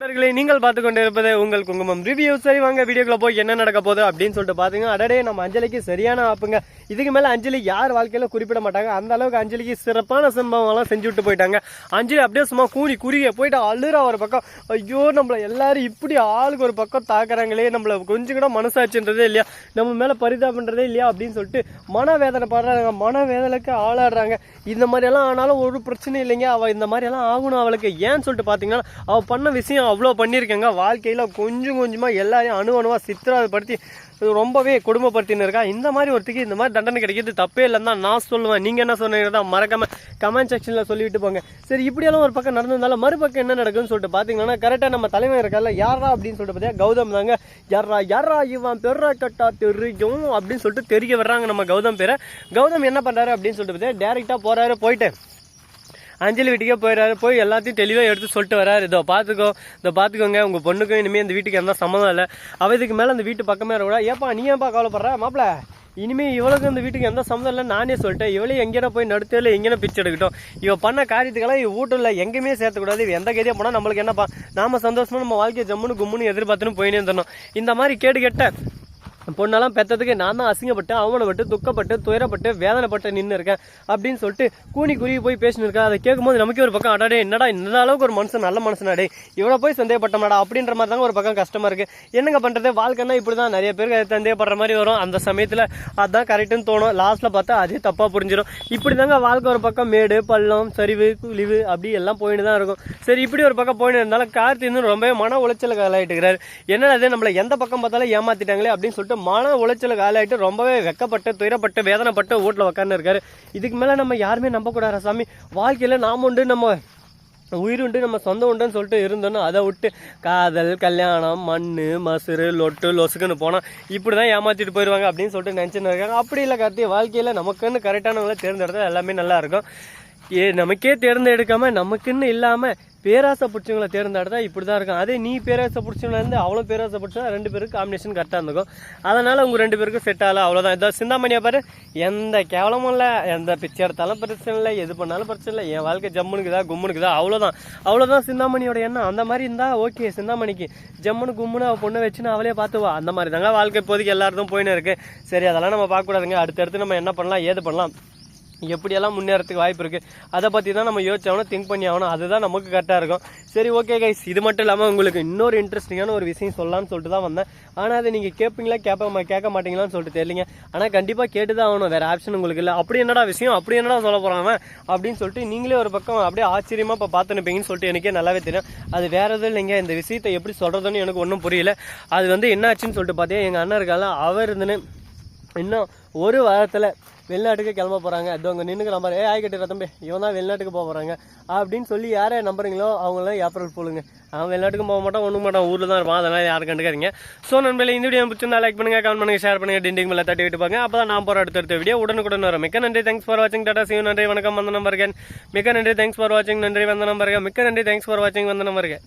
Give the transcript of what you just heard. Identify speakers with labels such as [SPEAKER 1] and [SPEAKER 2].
[SPEAKER 1] நண்பர்களை நீங்கள் பார்த்து கொண்டு இருப்பது உங்கள் குங்குமம் ரிவ்யூ சரி வாங்க வீடியோக்குள்ள போய் என்ன நடக்க போகுது அப்படின்னு சொல்லிட்டு பாத்துங்க. அடடே நம்ம அஞ்சலிக்கு சரியான ஆப்புங்க. இதுக்கு மேல அஞ்சலி யார் வாழ்க்கையில குறிப்பிட மாட்டாங்க. அந்த அளவுக்கு அஞ்சலிக்கு சிறப்பான சம்பவம் எல்லாம் செஞ்சு விட்டு போயிட்டாங்க. அஞ்சலி அப்படியே சும்மா கூறி குறுகிய போயிட்டு அழுற ஒரு பக்கம். ஐயோ நம்மள எல்லாரும் இப்படி ஆளுக்கு ஒரு பக்கம் தாக்குறாங்களே. நம்மள கொஞ்சம் கூட மனசாட்சின்றதே இல்லையா? நம்ம மேல பரிதாபன்றதே இல்லையா அப்படின்னு சொல்லிட்டு மனவேதனை படுறாங்க. மனவேதனைக்கு ஆளாடுறாங்க. இந்த மாதிரி எல்லாம் ஆனாலும் ஒரு பிரச்சனை இல்லைங்க. அவ இந்த மாதிரி எல்லாம் ஆகணும் அவளுக்கு. ஏன்னு சொல்லிட்டு பாத்தீங்கன்னா அவ பண்ண விஷயம் அவ்வளோ பண்ணியிருக்கேங்க வாழ்க்கையில் கொஞ்சம் கொஞ்சமாக எல்லாரையும் அணு அணுவாக சித்திரப்படுத்தி ரொம்பவே கொடுமைப்படுத்தின்னு இருக்கா. இந்த மாதிரி ஒருத்துக்கு இந்த மாதிரி தண்டனை கிடைக்கிறது தப்பே இல்லைன்னு தான் நான் சொல்லுவேன். நீங்கள் என்ன சொன்னீங்க தான் மறக்காம கமெண்ட் செக்ஷனில் சொல்லிவிட்டு போங்க. சரி இப்படியெல்லாம் ஒரு பக்கம் நடந்திருந்தாலும் மறுபக்கம் என்ன நடக்குதுன்னு சொல்லிட்டு பார்த்தீங்கன்னா கரெக்டாக நம்ம தலைமை இருக்கல யாரா அப்படின்னு சொல்லிட்டு பார்த்தீங்கன்னா கௌதம் தாங்க. யாரா யாரா இவன் பெர்ரா கட்டா தெரியும் அப்படின்னு சொல்லிட்டு தெரிய வர்றாங்க நம்ம கௌதம் பேரை. கௌதம் என்ன பண்ணுறாரு அப்படின்னு சொல்லிட்டு பார்த்தீங்கன்னா டேரெக்டாக போகிறாரு போயிட்டு அஞ்சலி வீட்டுக்கே போயிடுறாரு போய் எல்லாத்தையும் தெளிவாக எடுத்து சொல்லிட்டு வராரு. இதோ பார்த்துக்கோ இதோ பார்த்துக்கோங்க உங்கள் பொண்ணுக்கும் இனிமேல் இந்த வீட்டுக்கு எந்த சம்மந்தம் இல்லை. அவ இதுக்கு மேலே அந்த வீட்டு பக்கமே கூட ஏப்பா நீ ஏன்ப்பா கவலைப்படுற? மாப்பிள இனிமேல் இவளுக்கு இந்த வீட்டுக்கு எந்த சம்மந்தம் இல்லை நானே சொல்லிட்டேன். இவளே எங்கேனா போய் நடுத்தையில் எங்கேனா பிச்சை எடுக்கட்டும். இவ பண்ண காரியத்துக்கெல்லாம் இவ வீட்டில் எங்கேயுமே சேர்த்துக்கூடாது. இவ எந்த கதியாக போனால் நம்மளுக்கு என்னப்பா? நாம சந்தோஷமா நம்ம வாழ்க்கையை ஜம்முன்னு கும்முன்னு எதிர்பார்த்துன்னு போயினே இருந்தோம் இந்த மாதிரி கேடு கேட்டேன் பொண்ணெல்லாம் பெற்றதுக்கு நான் தான் அசிங்கப்பட்டு அவமானப்பட்டு துக்கப்பட்டு துயரப்பட்டு வேதனைப்பட்டு நின்று இருக்கேன். அப்படின்னு சொல்லிட்டு கூனி குருவி போய் பேசினு இருக்கேன். அதை கேட்கும்போது நமக்கே ஒரு பக்கம் அடாடே என்னடா இந்த அளவுக்கு ஒரு மனுஷன் நல்ல மனுஷனாடே இவ்வளோ போய் சந்தேகப்பட்டமாடா அப்படின்ற மாதிரி தாங்க ஒரு பக்கம் கஷ்டமாக இருக்குது என்னங்க பண்ணுறது வாழ்க்கைன்னா இப்படி தான் நிறைய பேருக்கு அது சந்தேகப்படுற மாதிரி வரும். அந்த சமயத்தில் அதுதான் கரெக்டுன்னு தோணும். லாஸ்ட்டில் பார்த்தா அதே தப்பாக புரிஞ்சிடும் இப்படி தாங்க வாழ்க்கை ஒரு பக்கம். மேடு பள்ளம் சரிவு குழிவு அப்படி எல்லாம் போயிட்டு தான் இருக்கும். சரி இப்படி ஒரு பக்கம் போயிட்டு இருந்தாலும் கார்த்தி இன்னும் ரொம்பவே மன உளைச்சலுக்கு ஆளாயிட்டுக்கிறாரு என்னடா இது? நம்மளை எந்த பக்கம் பார்த்தாலும் ஏமாத்திட்டாங்களே அப்படின்னு சொல்லிட்டு மன உளைச்சலுக்கு ஆளாயிட்டு ரொம்பவே வெக்கப்பட்டு துயரப்பட்டு வேதனைப்பட்டு வீட்டில் உட்காந்து இருக்காரு. இதுக்கு மேலே நம்ம யாருமே நம்பக்கூடாது சாமி? வாழ்க்கையில் நாம் உண்டு நம்ம உயிர் உண்டு நம்ம சொந்தம் உண்டுன்னு சொல்லிட்டு இருந்தோன்னா அதை விட்டு காதல் கல்யாணம் மண் மசுறு லொட்டு லொசுக்குன்னு போனால் இப்படி தான் ஏமாற்றிட்டு போயிடுவாங்க அப்படின்னு சொல்லிட்டு நினச்சின்னு இருக்காங்க. அப்படி இல்லை கார்த்தி வாழ்க்கையில் நமக்குன்னு கரெக்டானவங்கள தேர்ந்தெடுத்தால் எல்லாமே நல்லா இருக்கும். ஏ நமக்கே தேர்ந்தெடுக்காம நமக்குன்னு இல்லாமல் பேராசை பிடிச்சவங்கள தேர்ந்தெடுத்தா இப்படி தான் இருக்கும். அதே நீ பேராசை பிடிச்சவங்கள இருந்து அவ்வளோ பேராசை பிடிச்சா ரெண்டு பேருக்கு காம்பினேஷன் கரெக்டாக இருந்திருக்கும். அதனால் உங்கள் ரெண்டு பேருக்கும் செட் ஆகல அவ்வளோதான் இதான் சிந்தாமணியா பாரு. எந்த கேவலமும் இல்லை எந்த பிச்சை எடுத்தாலும் பிரச்சனை இல்லை எது பண்ணாலும் பிரச்சனை இல்லை. என் வாழ்க்கை ஜம்முனுக்குதா கும்முனுக்குதா? அவ்வளோதான் அவ்வளோதான் சிந்தாமணியோட எண்ணம். அந்த மாதிரி இருந்தால் ஓகே சிந்தாமணிக்கு. ஜம்முனு கும்முனு அவள் பொண்ணை வச்சுன்னு அவளே பார்த்துவா அந்த மாதிரி தாங்க வாழ்க்கை. இப்போதைக்கு எல்லாருக்கும் போயின்னு இருக்கு. சரி அதெல்லாம் நம்ம பார்க்கக்கூடாதுங்க. அடுத்தடுத்து நம்ம என்ன பண்ணலாம் ஏது பண்ணலாம்? எப்படியெல்லாம் முன்னேறதுக்கு வாய்ப்பு இருக்குது அதை பற்றி தான் நம்ம யோசிச்சாகணும் திங்க் பண்ணி ஆகணும் அதுதான் நமக்கு கரெக்டாக இருக்கும். சரி ஓகே கைஸ் இது மட்டும் இல்லாமல் உங்களுக்கு இன்னொரு இன்ட்ரெஸ்டிங்கான ஒரு விஷயம் சொல்லலாம்னு சொல்லிட்டு தான் வந்தேன். ஆனால் அதை நீங்கள் கேட்பீங்களா கேட்ப கேட்க மாட்டீங்களான்னு சொல்லிட்டு தெரியலிங்க. ஆனால் கண்டிப்பாக கேட்டு தான் ஆகணும். வேறு ஆப்ஷன் உங்களுக்கு இல்லை. அப்படி என்னடா விஷயம்? அப்படி என்னடா சொல்ல போகிறாங்க அப்படின்னு சொல்லிட்டு நீங்களே ஒரு பக்கம் அப்படியே ஆச்சரியமாக இப்போ பார்த்துனுப்பீங்கன்னு சொல்லிட்டு எனக்கே நல்லாவே தெரியும். அது வேறு எதுவும் இல்லைங்க. இந்த விஷயத்தை எப்படி சொல்கிறதுன்னு எனக்கு ஒன்றும் புரியல. அது வந்து என்னாச்சுன்னு சொல்லிட்டு பார்த்தீங்கன்னா எங்கள் அண்ணன் இருக்கால அவர் இருந்துன்னு இன்னும் ஒரு வாரத்தில் வெளிநாட்டுக்கு கிளம்ப போகிறாங்க அது அவங்க நின்றுக்கு நம்பர் ஏ ஆய் தம்பி இவன் தான் வெளிநாட்டுக்கு போக போகிறாங்க அப்படின்னு சொல்லி யாரை நம்புறீங்களோ அவங்கள ஏப்ரல் போலுங்க அவன் வெளிநாட்டுக்கும் போக மாட்டான் ஒன்றும் மாட்டான். ஊரில் தான் இருப்பான். அதெல்லாம் யாரும் கண்டுக்காதீங்க. ஸோ நண்பர்களே இந்த வீடியோ பிடிச்சிருந்தா லைக் பண்ணுங்கள் கமெண்ட் பண்ணுங்க ஷேர் பண்ணுங்கள் டிண்டிங் மேலே தட்டி விட்டு பாங்க. அப்போ தான் நான் போகிற அடுத்தடுத்த வீடியோ உடனுக்குடன் வரும். மிக்க நன்றி தேங்க்ஸ் ஃபார் வாட்சிங் டாடா சிவ நன்றி வணக்கம். வந்த நம்பருக்கேன் மிக்க நன்றி தேங்க்ஸ் ஃபார் வாட்சிங் நன்றி வந்த நம்பருக்கு மிக்க நன்றி தேங்க்ஸ் ஃபார் வாட்சிங் வந்த நம்பருக்கு